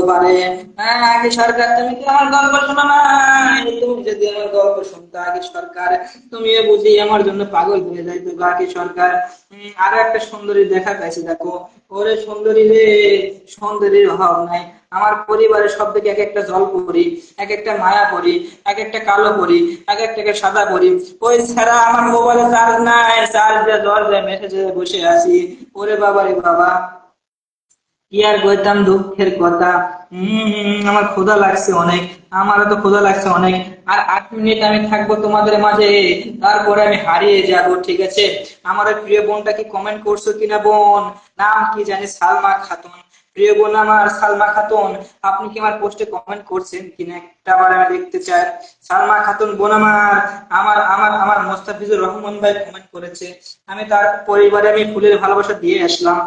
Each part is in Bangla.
পারে। আগে সরকার, তুমি আমার গল্প শোনো না? তুমি যদি আমার গল্প শুনতো, আগে সরকার, তুমিও বুঝি আমার জন্য পাগল হয়ে আগে সরকার। আরও একটা সুন্দরী দেখা দেখো। ওরে সুন্দরী রে, সুন্দরীর অভাব নাই। আমার পরিবারের সব থেকে এক একটা জল পরি, এক একটা মায়া পরি, এক একটা কালো পরি, এক একটা সাদা পরি। ওই ছাড়া আমার মোবাইলে চার্জ নাই চার্জ দিয়ে দিয়ে মেসেজে বসে আছি। ওরে বাবা রে বাবা। কি আর কইতাম দুঃখের কথা? হম আমার ক্ষুধা লাগছে অনেক, আমারও তো ক্ষুধা লাগছে অনেক। আর আট মিনিট আমি থাকব তোমাদের মাঝে, তারপরে আমি হারিয়ে যাব, ঠিক আছে? আমার প্রিয় বোনটা কি কমেন্ট করছ কিনা বোন? নাম কি জানি? সালমা খাতুন। প্রিয় বোন আমার, সালমা খাতুন, আপনি কি আমার পোস্টে কমেন্ট করছেন কিনা? একটা বার আমি দেখতে চাই। সালমা খাতুন বোন আমার আমার আমার আমার মোস্তাফিজুর রহমান ভাই কমেন্ট করেছে। আমি তার পরিবারে আমি ফুলের ভালোবাসা দিয়ে আসলাম।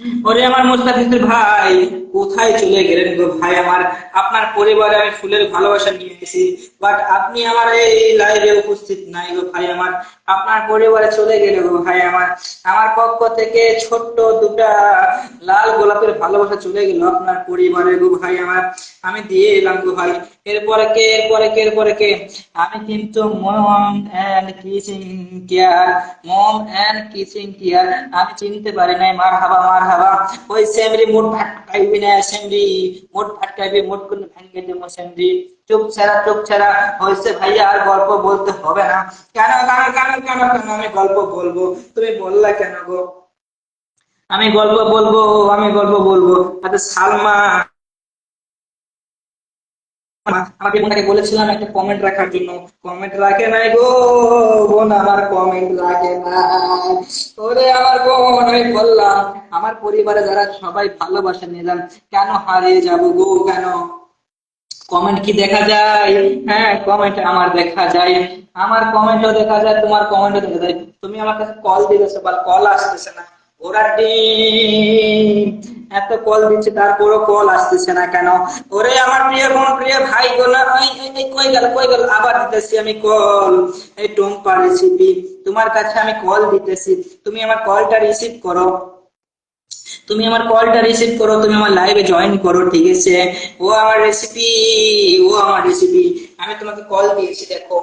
ওরে আমার মোস্তাফিজুর ভাই, কোথায় চলে গেলেন গো ভাই আমার? আপনার পরিবারে আমি ফুলের ভালোবাসা নিয়ে এসেছি বাট আপনি আমার এই লাইভে উপস্থিত নাই গো ভাই আমার। আপনার পরিবারে চলে গেলে গো ভাই আমার। আমার পক্ষ থেকে ছোট্ট দুটা লাল গোলাপের ভালোবাসা চলে গেল আপনার পরিবারে গো ভাই আমার। আমি দিয়ে এলাম গো ভাই। এরপরে কে এরপরে কে এরপরে কে? আমি কিন্তু mom and kissing care, mom and kissing care. আমি চিনতে পারি নাই মার হাবা মার হাবা ওই সেমরি মোট ফাটকাইবি না, সেমরি। ফাটকাইবি কোন ভাঙ্গে দেবো, সেমরি। চুপ ছাড়া চুপ ছাড়া। হয়েছে ভাইয়া, আর গল্প বলতে হবে না। কেন কেন কেন কেন কেন আমি গল্প বলব? তুমি বললা কেন গো? আমি গল্প বলব, আমি গল্প বলব। আচ্ছা সালমা। আমাকে বোনটাকে বলেছিলাম একটা কমেন্ট রাখার জন্য। কমেন্ট রাখে নাই গো, বোন আমার কমেন্ট রাখে আমার বোন, আমি বললাম, আমার পরিবারে যারা সবাই ভালোবাসা, নিলাম, কেন হারিয়ে যাব গো, কেন? কমেন্ট কি দেখা যায়? হ্যাঁ কমেন্ট আমার দেখা যায়। আমার কমেন্টও দেখা যায়, তোমার কমেন্টও দেখা যায়। তুমি আমার কাছে কল দিতেছো বা কল আসতেছে না। ওরা এত কল দিচ্ছে তারপরও কল আসতেছে না কেন? ওরে আমার প্রিয় বোন প্রিয় ভাই গো না এই, এই, এই, কই গেল কই গেল? আবার দিতেছি আমি কল। এই টুম্পা রেসিপি তোমার কাছে আমি কল দিতেছি। তুমি আমার কলটা রিসিভ করো। তুমি আমার কলটা রিসিভ করো তুমি আমার লাইভে জয়েন করো ঠিক আছে? ও আমার রেসিপি ও আমার রেসিপি আমি তোমাকে কল দিয়েছি দেখো।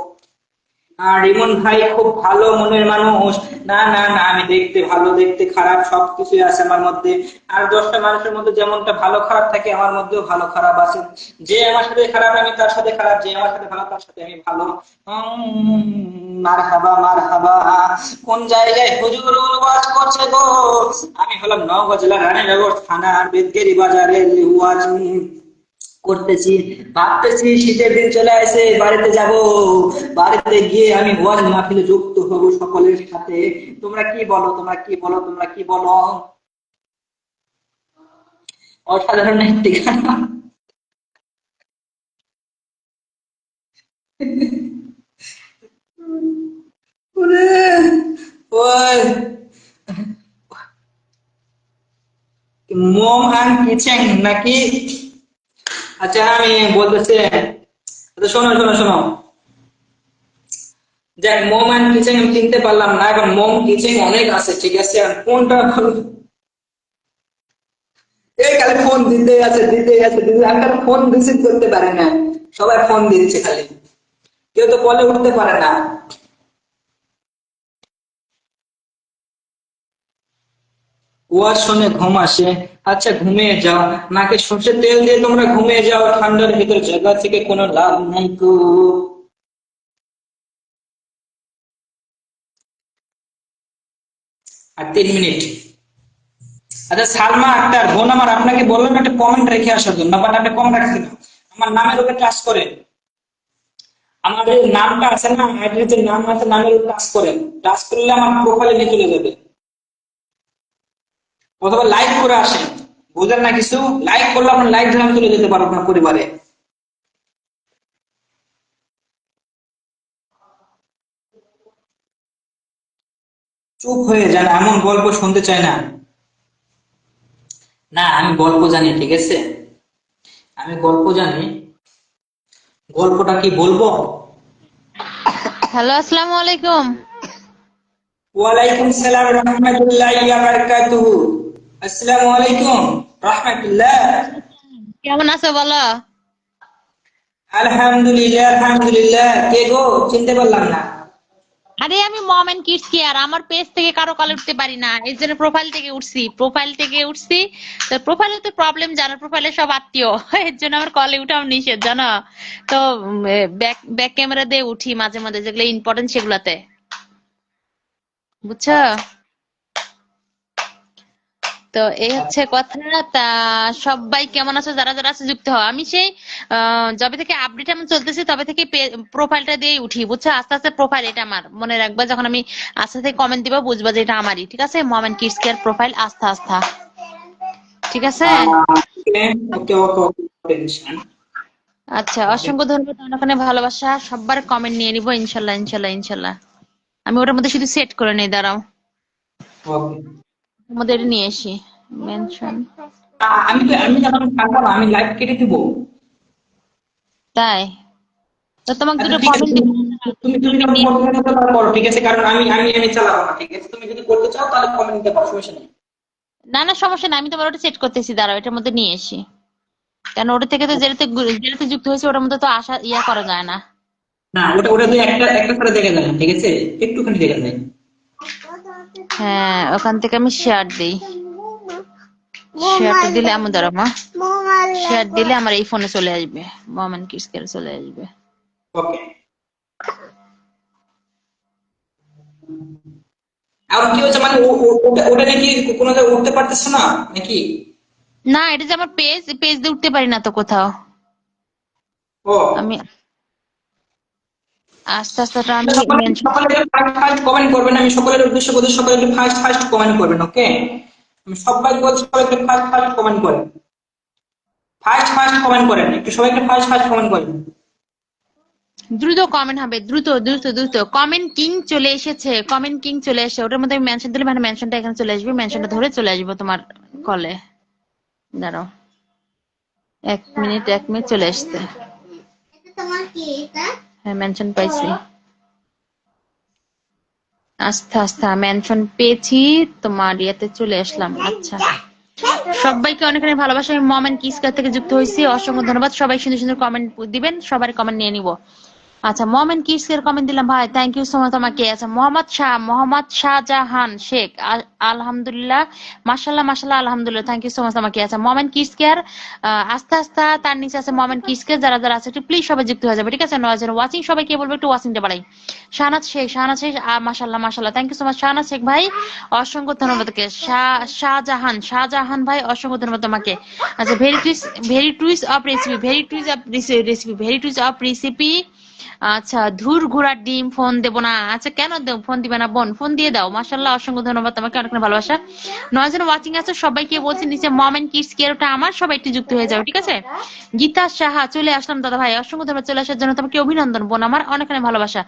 রিমন ভাই খুব ভালো মনের মানুষ। না না না, আমি দেখতে ভালো, দেখতে খারাপ, সবকিছুই আছে আমার মধ্যে। আর দশটা মানুষের মধ্যে যেমনটা ভালো খারাপ থাকে, আমার মধ্যেও ভালো খারাপ আছে। যে আমার সাথে খারাপ, আমি তার সাথে খারাপ। যে আমার সাথে ভালো, তার সাথে আমি ভালো। মার হাবা মার হাবা কোন জায়গায় হুজুর ওয়াজ করছে গো? আমি হলাম নওগাঁ জেলার রানীনগর থানার বেদগেরি বাজারে ওয়াজ করতেছি, ভাবতেছি শীতের দিন চলে আসে, বাড়িতে যাব। বাড়িতে গিয়ে আমি ওয়াজ মাহফিলে যুক্ত হব সকলের সাথে। তোমরা কি বলো, তোমরা কি বলো, তোমরা কি বলো? অসাধারণ একটি কিচেন নাকি? আচ্ছা আমি বলতেছি। আচ্ছা শোনো শোনো শোনো। দেখ, মোম অ্যান্ড কিচেন আমি কিনতে পারলাম না, এখন মোম, কিচেন অনেক আছে, ঠিক আছে? আর কোনটা এই খালি ফোন দিতে আছে দিতে আছে দিতে আমি ফোন রিসিভ করতে পারি না। সবাই ফোন দিচ্ছে খালি। কেউ তো কলে উঠতে পারে না। ওয়াজ শুনে ঘুম আসে। আচ্ছা ঘুমিয়ে যাও। নাকে সর্ষের তেল দিয়ে তোমরা ঘুমিয়ে যাও। ঠান্ডার ভিতর জায়গা থেকে কোনো লাভ নাই গো আর তিন মিনিট। আচ্ছা সালমা আক্তার, বোন আমার, আপনাকে বললাম একটা কমেন্ট রেখে আসার জন্য, বাট আপনি কমেন্ট রাখছেন না। আমার নামের উপরে টাচ করেন আমার নামটা আছে না আইডির যে নাম আছে, নামের উপর টাচ করেন টাচ করলে আমার প্রোফাইলে নিয়ে চলে যাবে। অথবা লাইক করে আসেন। বুঝলেন না কিছু? লাইক করলে আপনার লাইক ধরে আমি চলে যেতে পারব আপনার পরিবারে। চুপ হয়ে যান এমন গল্প শুনতে চাই না। না আমি গল্প জানি ঠিক আছে? আমি গল্প জানি। গল্পটা কি বলব? হ্যালো আসসালামু আলাইকুম। ওয়ালাইকুম সালাম রহমতুল্লাহ বারাকাতুহু। আসসালামু আলাইকুম রহমতুল্লাহ। কেমন আছো বলো? আলহামদুলিল্লাহ আলহামদুলিল্লাহ। কে গো? চিনতে পারলাম না। আরে আমি মম এন্ড কিডস কেয়ার আমার পেজ থেকে কারও কলে উঠতে পারি না। এই জন্য প্রোফাইল থেকে উঠছি প্রোফাইল থেকে উঠছি। তো প্রোফাইলে তো প্রবলেম জানো প্রোফাইলে সব আত্মীয়। এর জন্য আমার কলে উঠাও নিষেধ জানো? তো ব্যাক ব্যাক ক্যামেরা দিয়ে উঠি মাঝে মাঝে যেগুলো ইম্পর্টেন্ট সেগুলাতে। বুঝছ? তো এই হচ্ছে কথা। তা সবাই কেমন আছো? যারা যারা আছে, যুক্ত হও। আমি সেই যবে থেকে আপডেট আমি চলতেছি, তবে থেকে প্রোফাইলটা দিয়ে উঠি, বুঝছ? আস্তে আস্তে প্রোফাইল এটা আমার। মনে রাখবা, যখন আমি আস্তে আস্তে কমেন্ট দিবা, বুঝবা যে এটা আমারই, ঠিক আছে? Mom and kids care profile Astha Astha. ঠিক আছে? আচ্ছা অসংখ্য ধন্যবাদ ওখানে ভালোবাসা। সবার কমেন্ট নিয়ে নিবো, ইনশাল্লাহ ইনশাল্লাহ ইনশাল্লাহ। আমি ওটার মধ্যে শুধু সেট করে নেই, দাঁড়াও। এটা নিয়ে আসি মেনশন আমি তো আমি যখন না, আমি লাইভ কেটে দিব। তাই? তো তোমাকে আচ্ছা, দুটো কমেন্ট তুমি তুমি যখন করতে তাহলে করো ঠিক আছে? কারণ আমি আমি আমি চালাবো না ঠিক আছে? তুমি যদি করতে চাও তাহলে কমেন্ট দিতে পারো সমস্যা নেই। না না সমস্যা না আমি তোমার ওটা সেট করতেছি দাঁড়াও এটার মধ্যে নিয়ে আসি। কারণ ওটা থেকে তো যেটাতে যেটাতে যুক্ত হয়েছে ওটার মধ্যে তো আশা ইয়া করা যায় না। না ওটা ওটা দুই একটা একটা করে দেখা যায় ঠিক আছে? একটুখানি দেখা যায়। হ্যাঁ ওখান থেকে আমি শেয়ার দিই। শেয়ারটা দিলে আমার দাঁড়া মা। শেয়ার দিলে আমার এই ফোনে চলে আসবে। করে চলে আসবে? ওকে আর কি হচ্ছে মানে ওটা নাকি কোনো জায়গায় উঠতে পারতেছ না নাকি? না এটা যে আমার পেজ পেজ দিয়ে উঠতে পারি না তো কোথাও। ও। আমি আস্তে আস্তে ওটা আমি ফার্স্ট কমেন্ট করবেন আমি সকলের উদ্দেশ্য বলছি সকলে ফার্স্ট ফার্স্ট কমেন্ট করবেন ওকে আমি সবাই বলছি সবাই ফার্স্ট ফার্স্ট কমেন্ট করেন। ফার্স্ট ফার্স্ট কমেন্ট করেন একটু সবাই একটু ফার্স্ট ফার্স্ট কমেন্ট করেন। দ্রুত কমেন্ট হবে দ্রুত দ্রুত দ্রুত। কমেন্ট কিং চলে এসেছে কমেন্ট কিং চলে এসেছে। ওটার মধ্যে আমি মেনশন দিলে মানে মেনশনটা এখানে চলে আসবে মেনশনটা ধরে চলে আসবে তোমার কলে দাঁড়াও। এক মিনিট এক মিনিট চলে আসছে। হ্যাঁ মেনশন পাইছি আস্থা আস্থা মেনশন পেয়েছি, তোমার ইয়াতে চলে আসলাম আচ্ছা। সবাইকে অনেক অনেক ভালোবাসা, আমি মম এন্ড কিস থেকে যুক্ত হয়েছি, অসংখ্য ধন্যবাদ। সবাই সুন্দর সুন্দর কমেন্ট দিবেন সবার কমেন্ট নিয়ে নিব। আচ্ছা মম এন্ড কিস এর কমেন্ট দিলাম। ভাই থ্যাংক ইউ সো মাচ তোমাকে। আচ্ছা মোহাম্মদ শাহ, মোহাম্মদ শাহজাহান শেখ আলহামদুলিল্লাহ মাশাল্লাহ মাশাল্লাহ আলহামদুলিল্লাহ থ্যাংক ইউ সো মাচ তোমাকে। আচ্ছা মম এন্ড কিস কেয়ার আস্তে আস্তে তার নিচে আছে মম এন্ড কিস কেয়ার যারা যারা আছে, একটু প্লিজ সবাই যুক্ত হয়ে যাবে, ঠিক আছে? নয় ওয়াচিং সবাইকে বলব একটু ওয়াচিংটা বাড়াই শাহনাজ শেখ শাহনাজ শেখ মাশাল্লাহ মাশাল্লাহ thank you so much Shahnaz Sheikh ভাই, অসংখ্য ধন্যবাদ তোমাকে শাহ, শাহজাহান শাহজাহান ভাই, অসংখ্য ধন্যবাদ তোমাকে। আচ্ছা very twice very twice of recipe very twice of recipe very twice of recipe আচ্ছা ধুর ঘোড়ার ডিম, ফোন দেবো না। আচ্ছা কেন ফোন দিবে না, বোন? ফোন দিয়ে দাও। মাশাল্লাহ অসংখ্য ধন্যবাদ তোমাকে অনেক ভালোবাসা। নয়জন ওয়াচিং আছে, সবাইকে বলছি নিচে মম এন্ড কিডস কেয়ার ওটা আমার, সবাই একটু যুক্ত হয়ে যাও, ঠিক আছে? গীতা সাহা, চলে আসলাম দাদা ভাই। অসংখ্য ধন্যবাদ, চলে আসার জন্য তোমাকে অভিনন্দন, বোন, আমার অনেক অনেক ভালোবাসা।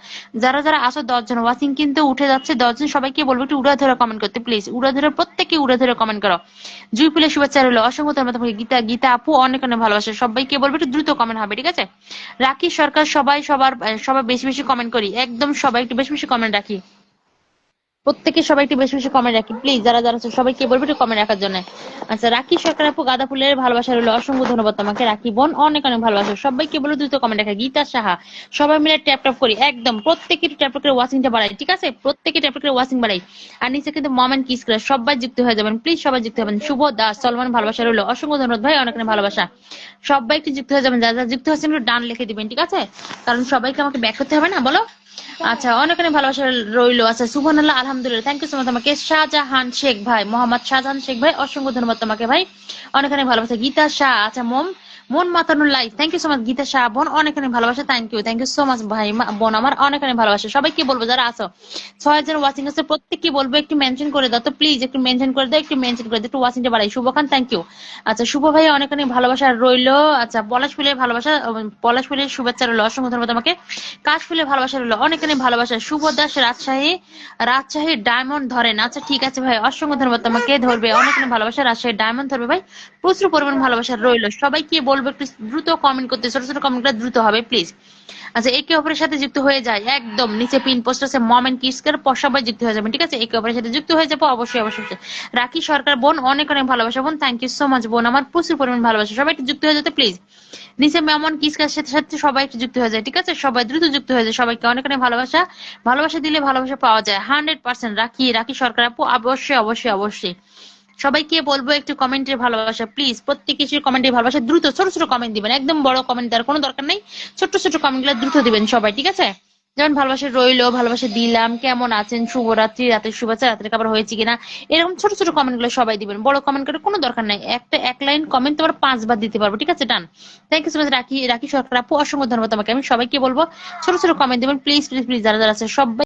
যারা যারা আসো, দশজন ওয়াচিং কিন্তু উঠে যাচ্ছে, দশজন সবাইকে বলব, একটু উড়া ধরে কমেন্ট করতে প্লিজ উড়া ধরে প্রত্যেকে উড়া ধরে কমেন্ট করো। জুই ফুলের শুভেচ্ছা রইল। অসংখ্য ধন্যবাদ তোমাকে, গীতা গীতা আপু অনেক অনেক ভালোবাসা। সবাইকে বলব, একটু দ্রুত কমেন্ট হবে, ঠিক আছে? রাখি সরকার সবাই সবার সবাই বেশি বেশি কমেন্ট করি। একদম সবাই একটু বেশি বেশি কমেন্ট রাখি। প্রত্যেকে সবাই একটু বেশি বেশি কমেন্ট রাখি। প্লিজ যারা যারা সবাইকে বলব একটু কমেন্ট রাখার জন্য। আচ্ছা রাখি সরকার আপু, গাঁদা ফুলের ভালোবাসা রইল। অসংখ্য ধন্যবাদ তোমাকে। রাখি বোন, অনেক অনেক ভালোবাসা। সবাইকে বলো দ্রুত কমেন্ট রাখা। গীতা সাহা, সবাই মিলে ট্যাপ ট্যাপ করি। একদম, প্রত্যেকে ট্যাপ করে ওয়াচিংটা বাড়াই, ঠিক আছে? প্রত্যেকে ট্যাপ করে ওয়াচিং বাড়াই। আর নিচে কিন্তু মম এন্ড কিস করে সবাই যুক্ত হয়ে যাবেন। প্লিজ সবাই যুক্ত হবেন। শুভ দাস সলমান ভালোবাসা রইল। অসংখ্য ধন্যবাদ ভাই, অনেক অনেক ভালোবাসা। সবাই একটু যুক্ত হয়ে যাবেন। যারা যারা যুক্ত হচ্ছেন একটু ডান লিখে দিবেন, ঠিক আছে? কারণ সবাইকে আমাকে ব্যাক করতে হবে না, বলো? আচ্ছা অনেক অনেক ভালোবাসা রইল। আচ্ছা সুবহান আল্লাহ আলহামদুলিল্লাহ। থ্যাংক ইউ সো মাচ তোমাকে। শাহজাহান শেখ ভাই, মোহাম্মদ শাহজাহান শেখ ভাই, অসংখ্য ধন্যবাদ তোমাকে ভাই। অনেক অনেক ভালোবাসা। গীতা শাহ আচ্ছা মোম মন মাতানোর life thank you so much Gita Shah, বোন, অনেক অনেক ভালোবাসা। Thank you thank you so much ভাই বোন, আমার অনেক অনেক ভালোবাসা। সবাইকে বলব, যারা আছো, ছয় হাজার ওয়াচিং আছে প্রত্যেককে বলব, একটু মেনশন করে দাও। তো প্লিজ একটু মেনশন করে দাও, একটু মেনশন করে দাও, একটু ওয়াচিংটা বাড়াই। শুভ খান থ্যাংক ইউ আচ্ছা শুভ ভাই অনেক অনেক ভালোবাসা রইল। আচ্ছা পলাশ ফুলের ভালোবাসা পলাশ ফুলের শুভেচ্ছা রইল, অসংখ্য ধন্যবাদ আমাকে কাশ ফুলের ভালোবাসা রইল, অনেক অনেক ভালোবাসা। শুভ দাস, রাজশাহী রাজশাহী ডায়মন্ড ধরেন। আচ্ছা ঠিক আছে ভাই, অসংখ্য ধন্যবাদ তোমাকে, ধরবে। অনেক অনেক ভালোবাসা, রাজশাহী ডায়মন্ড ধরবে ভাই। প্রচুর পরিমাণ ভালোবাসা রইল। সবাইকে বলব একটু দ্রুত কমেন্ট করতে, ছোট ছোট কমেন্ট দ্রুত হবে প্লিজ আচ্ছা একে অপরের সাথে যুক্ত হয়ে যায়, একদম নিচে পিন পোস্ট আছে মম এন্ড কিস করে পর সবাই যুক্ত হয়ে যাবেন, ঠিক আছে? একে অপরের সাথে যুক্ত হয়ে যাব, অবশ্যই অবশ্যই রাখি সরকার বোন, অনেক অনেক ভালোবাসা বোন থ্যাংক ইউ সো মাচ বোন, আমার প্রচুর পরিমাণ ভালোবাসা, সবাই একটু যুক্ত হয়ে যেতে প্লিজ নিচে মেমন কিসকার সাথে সাথে সবাই একটু যুক্ত হয়ে যায়, ঠিক আছে? সবাই দ্রুত যুক্ত হয়ে যায়, সবাইকে অনেক অনেক ভালোবাসা। ভালোবাসা দিলে ভালোবাসা পাওয়া যায় হান্ড্রেড পার্সেন্ট রাখি রাখি সরকার আপু, অবশ্যই অবশ্যই অবশ্যই। সবাইকে বলব একটু কমেন্টের ভালোবাসা প্লিজ প্রত্যেক কিছুর কমেন্টে ভালোবাসা, দ্রুত, ছোট ছোট কমেন্ট দিবেন। একদম বড় কমেন্ট দেওয়ার কোনো দরকার নেই। ছোট ছোট কমেন্টগুলো দ্রুত দিবেন সবাই, ঠিক আছে? যেমন ভালোবাসা রইল, ভালোবাসা দিলাম, কেমন আছেন? শুভরাত্রি, রাতের শুভেচ্ছা, রাতের খাবার হয়েছে কিনা? এরকম ছোট ছোট কমেন্টগুলো সবাই দিবেন। বড় কমেন্ট করে কোনো দরকার নাই। একটা, এক লাইন কমেন্ট তোমার পাঁচবার দিতে পারব, ঠিক আছে? Done thank you so much Rakhi Rakhi Sarkar আপু। অসংখ্য ধন্যবাদ তোমাকে। আমি সবাইকে বলব, ছোট ছোট কমেন্ট দিবেন। প্লিজ প্লিজ প্লিজ যারা যারা আছে, সবাই